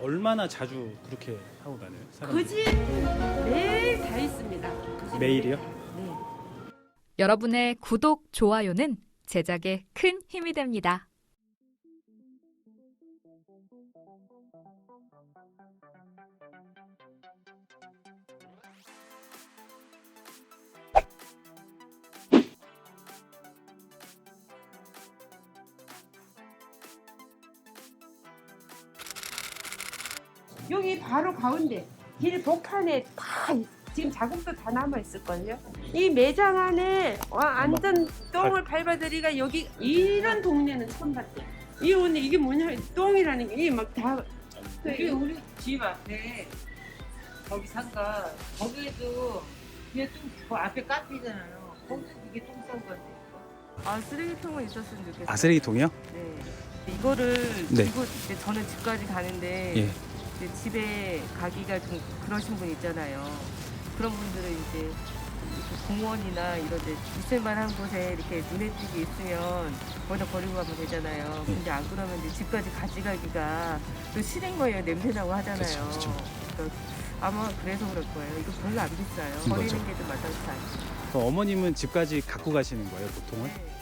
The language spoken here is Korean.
얼마나 자주 그렇게 하고 가나요? 사람들이? 그집 매일 다 있습니다. 그집 매일이요? 네. 여러분의 구독, 좋아요는 제작에 큰 힘이 됩니다. 여기 바로 가운데 길 복판에 다 있- 지금 자국도 다 남아 있을걸요. 이 매장 안에 와, 완전 똥을 밟아들이가 여기 이런 동네는 처음 봤대. 이 오늘 이게 뭐냐 똥이라는 게 이게 막다 우리 우리 집 앞에 거기 상가 거기에도 그게 좀그 앞에 카페잖아요. 거기서 이게 똥싼 건데. 아 쓰레기통은 있었으면 좋겠어요. 아 쓰레기통이요? 네. 이거를 네. 들고 이제 저는 집까지 가는데 예. 이제 집에 가기가 좀 그러신 분 있잖아요. 그런 분들은 이제 이렇게 공원이나 이런 데 있을 만한 곳에 이렇게 눈에 띄게 있으면 거기다 버리고 가면 되잖아요. 네. 근데 안 그러면 이제 집까지 가져가기가 또 싫은 거예요. 냄새나고 하잖아요. 그쵸, 그쵸. 그러니까 아마 그래서 그럴 거예요. 이거 별로 안 비싸요. 음, 버리는 맞아. 게좀 마땅치 않죠. 그럼 어머님은 집까지 갖고 가시는 거예요, 보통은? 네.